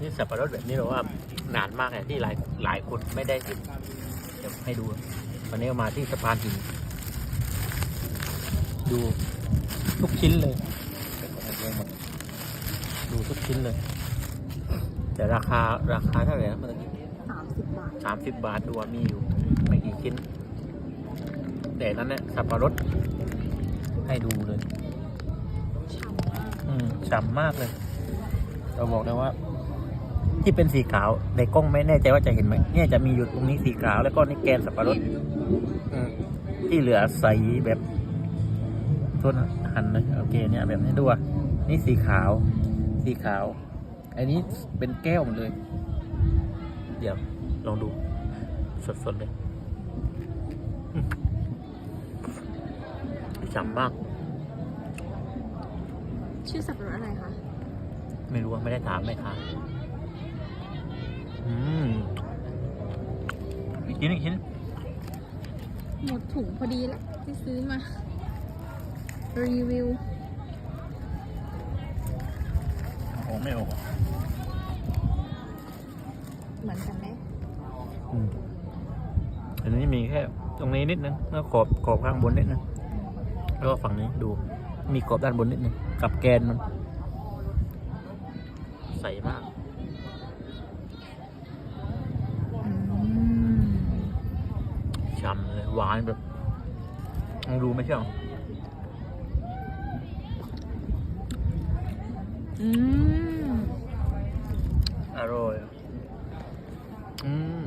นี่สับปะรดแบบนี้แบบว่านานมากเลยที่หลายหลายคนไม่ได้กินเดี๋ยวให้ดูวันนี้มาที่สะพานหินดูทุกชิ้นเลย ดูทุกชิ้นเลย แต่ราคาราคาเท่าไหร่นะเมื่อกี้สามสิบบาทสามสิบบาทดูว่ามีอยู่ไม่กี่ชิ้น แต่นั้นเนี่ยสับปะรดให้ดูเลยฉ่ำมากอืมฉ่ำมากเลย เราบอกเลยว่า ที่เป็นสีขาวในกล้องไม่แน่ใจว่าจะเห็นไหมเนี่ยจะมีอยู่ตรงนี้สีขาวแล้วก็นี่แกนสับปะรดอืมที่เหลือใสแบบโทษนะหันเลยโอเคเนี่ยแบบนี้ดูอะนี่สีขาว สีขาว อันนี้เป็นแก้วหมดเลย เดี๋ยวลองดู สดๆเลยอืมฉ่ำมาก ชื่อสับปะรดอะไรคะ ไม่รู้ว่าไม่ได้ถามไหมคะอืมอีก ชิ้นอีกชิ้น หมดถุงพอดีแล้วที่ซื้อมา รีวิวโอ้ไม่ออกเหมือนกันไหมอืมอันนี้มีแค่ตรงนี้นิดนึงแล้วขอบขอบข้างบนนิดนึงแล้วก็ฝั่งนี้ดู มีขอบด้านบนนิดนึงกับแกนมัน ใสมาก อืม ฉ่ำเลยหวานแบบลองดูไหมเชียวอืมอร่อยอืม